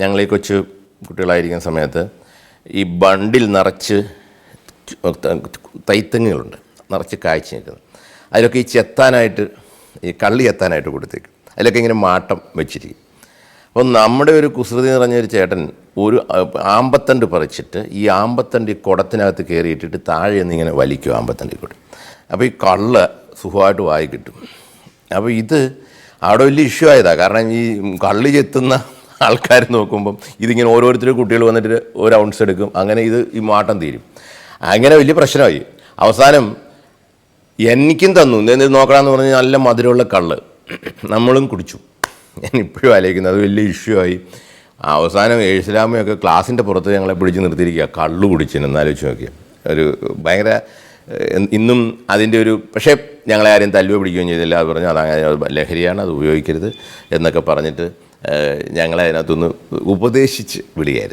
ഞങ്ങൾ ഈ കൊച്ചു കുട്ടികളായിരിക്കുന്ന സമയത്ത് ഈ ബണ്ടിൽ നിറച്ച് തൈത്തങ്ങുകളുണ്ട്. നിറച്ച് കാഴ്ച നിൽക്കുന്നത്. അതിലൊക്കെ ഈ ചെത്താനായിട്ട് ഈ കള്ളി എത്താനായിട്ട് കൊടുത്തേക്കും. അതിലൊക്കെ ഇങ്ങനെ മാട്ടം വെച്ചിരിക്കും. അപ്പോൾ നമ്മുടെ ഒരു കുസൃതി നിറഞ്ഞ ഒരു ചേട്ടൻ ഒരു ആമ്പത്തണ്ട് പറിച്ചിട്ട് ഈ ആമ്പത്തണ്ട് ഈ കുടത്തിനകത്ത് കയറിയിട്ടിട്ട് താഴെ നിന്ന് ഇങ്ങനെ വലിക്കും ആമ്പത്തണ്ടിൽ കൂടെ. അപ്പോൾ ഈ കള്ള് സുഖമായിട്ട് വായി കിട്ടും. അപ്പോൾ ഇത് അവിടെ വലിയ ഇഷ്യൂ ആയതാണ് കാരണം ഈ കള്ളി ചെത്തുന്ന ആൾക്കാർ നോക്കുമ്പം ഇതിങ്ങനെ ഓരോരുത്തർ കുട്ടികൾ വന്നിട്ട് ഒരു ഔൺസ് എടുക്കും. അങ്ങനെ ഇത് ഈ മാട്ടം തീരും. അങ്ങനെ വലിയ പ്രശ്നമായി. അവസാനം എനിക്കും തന്നു. എന്ത് നോക്കണമെന്ന് പറഞ്ഞ് നല്ല മധുരമുള്ള കള്ള്. നമ്മളും കുടിച്ചു. ഞാൻ ഇപ്പോഴും ആലോചിക്കുന്നത് അത് വലിയ ഇഷ്യൂ ആയി. അവസാനം ഏഴുസലാമയൊക്കെ ക്ലാസ്സിന്റെ പുറത്ത് ഞങ്ങളെ പിടിച്ച് നിർത്തിയിരിക്കുക. കള്ളു കുടിച്ചിന്. എന്നാലോചിച്ച് നോക്കിയ. ഒരു ഭയങ്കര ഇന്നും അതിന്റെ ഒരു പക്ഷേ ഞങ്ങളെ ആരെയും തല്ലുവ പിടിക്കുകയും ചെയ്തില്ല. അത് പറഞ്ഞു അത് ലഹരിയാണ്. അത് ഉപയോഗിക്കരുത് എന്നൊക്കെ പറഞ്ഞിട്ട് ഞങ്ങളെ അതിനകത്തുനിന്ന് ഉപദേശിച്ച് വിടുകയായിരുന്നു